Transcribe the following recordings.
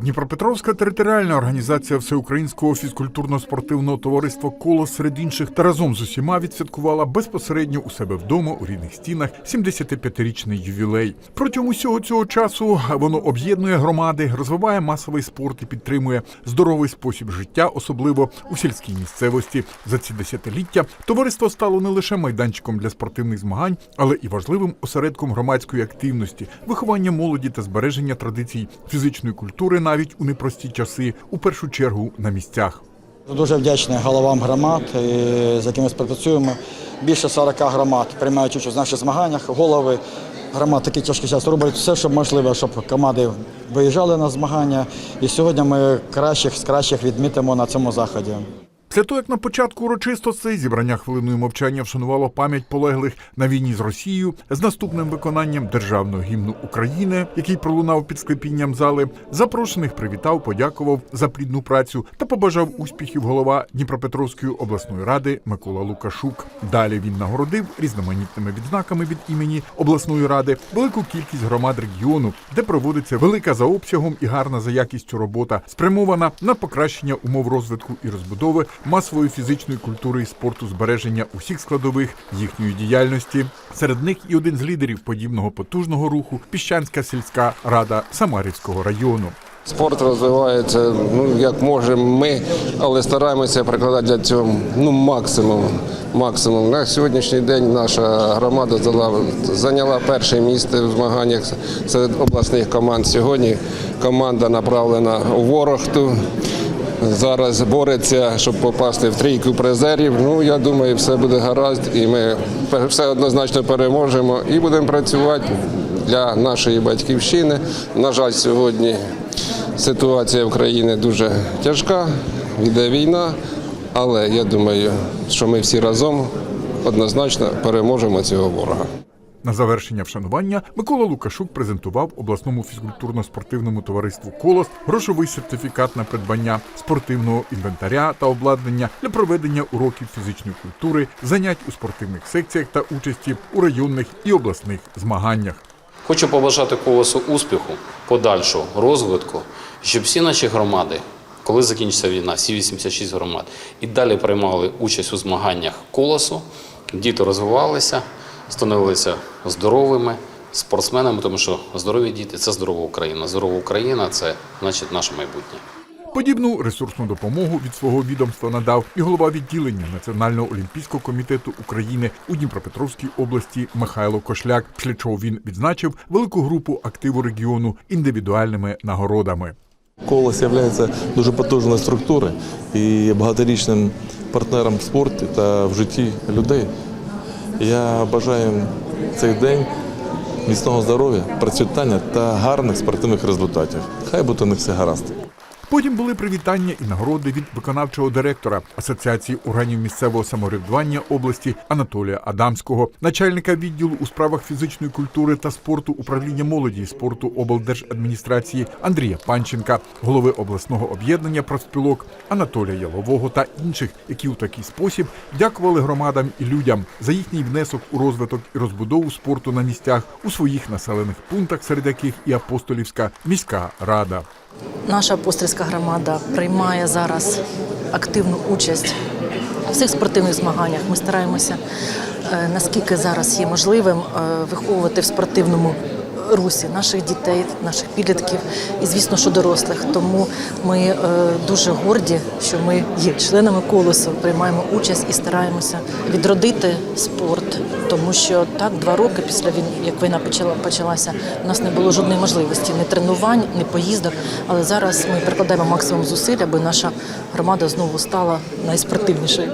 Дніпропетровська територіальна організація Всеукраїнського фізкультурно-спортивного товариства Колос серед інших та разом з усіма відсвяткувала безпосередньо у себе вдома у рідних стінах 75-річний ювілей. Протягом усього цього часу воно об'єднує громади, розвиває масовий спорт і підтримує здоровий спосіб життя, особливо у сільській місцевості. За ці десятиліття товариство стало не лише майданчиком для спортивних змагань, але і важливим осередком громадської активності, виховання молоді та збереження традицій фізичної культури навіть у непрості часи, у першу чергу на місцях. Дуже вдячний головам громад, з якими співпрацюємо. Більше 40 громад приймають участь в наших змаганнях. Голови громад такий тяжкий час роблять все, що можливо, щоб команди виїжджали на змагання. І сьогодні ми кращих з кращих відмітимо на цьому заході. Після того, як на початку урочистостей зібрання хвилиною мовчання вшанувало пам'ять полеглих на війні з Росією з наступним виконанням державного гімну України, який пролунав під склепінням зали, запрошених привітав, подякував за плідну працю та побажав успіхів голова Дніпропетровської обласної ради Микола Лукашук. Далі він нагородив різноманітними відзнаками від імені обласної ради велику кількість громад регіону, де проводиться велика за обсягом і гарна за якістю робота, спрямована на покращення умов розвитку і розбудови масової фізичної культури і спорту, збереження усіх складових їхньої діяльності. Серед них і один з лідерів подібного потужного руху Піщанська сільська рада Самарівського району. Спорт розвивається, ну як можемо ми, але стараємося прикладати для цього ну максимум. Максимум на сьогоднішній день наша громада зайняла, перше місце в змаганнях серед обласних команд. Сьогодні команда направлена у Ворохту. Зараз бореться, щоб попасти в трійку призерів. Ну я думаю, все буде гаразд, і ми все однозначно переможемо і будемо працювати для нашої батьківщини. На жаль, сьогодні ситуація в країні дуже тяжка, йде війна, але я думаю, що ми всі разом однозначно переможемо цього ворога. На завершення вшанування Микола Лукашук презентував обласному фізкультурно-спортивному товариству Колос грошовий сертифікат на придбання спортивного інвентаря та обладнання для проведення уроків фізичної культури, занять у спортивних секціях та участі у районних і обласних змаганнях. Хочу побажати колосу успіху, подальшого розвитку, щоб всі наші громади, коли закінчиться війна, всі 86 громад, і далі приймали участь у змаганнях колосу, діти розвивалися, становилися здоровими спортсменами, тому що здорові діти це здорова Україна. Здорова Україна це значить наше майбутнє. Подібну ресурсну допомогу від свого відомства надав і голова відділення Національного олімпійського комітету України у Дніпропетровській області Михайло Кошляк. Після чого він відзначив велику групу активу регіону індивідуальними нагородами. Колос є дуже потужною структурою і багаторічним партнером в спорті та в житті людей. Я бажаю цей день міцного здоров'я, процвітання та гарних спортивних результатів. Хай буде у них все гаразд. Потім були привітання і нагороди від виконавчого директора Асоціації органів місцевого самоврядування області Анатолія Адамського, начальника відділу у справах фізичної культури та спорту управління молоді і спорту облдержадміністрації Андрія Панченка, голови обласного об'єднання профспілок Анатолія Ялового та інших, які у такий спосіб дякували громадам і людям за їхній внесок у розвиток і розбудову спорту на місцях у своїх населених пунктах, серед яких і апостолівська міська рада. Наша пострільська громада приймає зараз активну участь у всіх спортивних змаганнях. Ми стараємося, е, наскільки зараз є можливим, е, виховувати в спортивному русі наших дітей, наших підлітків і, звісно, що дорослих. Тому ми е, дуже горді, що ми є членами колосу, приймаємо участь і стараємося відродити спорт, тому що так два роки після війни, як війна почала почалася, у нас не було жодної можливості ні тренувань, ні поїздок. Але зараз ми прикладаємо максимум зусиль, аби наша громада знову стала найспортивнішою.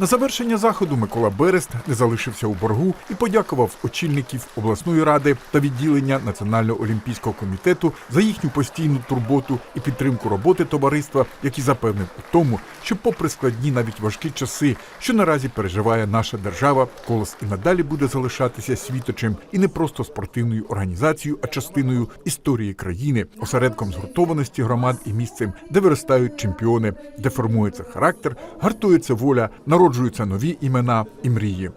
На завершення заходу Микола Берест не залишився у боргу і подякував очільників обласної ради та відділення Національного олімпійського комітету за їхню постійну турботу і підтримку роботи товариства, який запевнив у тому, що, попри складні навіть важкі часи, що наразі переживає наша держава, колос і надалі буде залишатися світочем і не просто спортивною організацією, а частиною історії країни, осередком згуртованості громад і місцем, де виростають чемпіони, де формується характер, гартується воля, народжуються нові імена і мрії.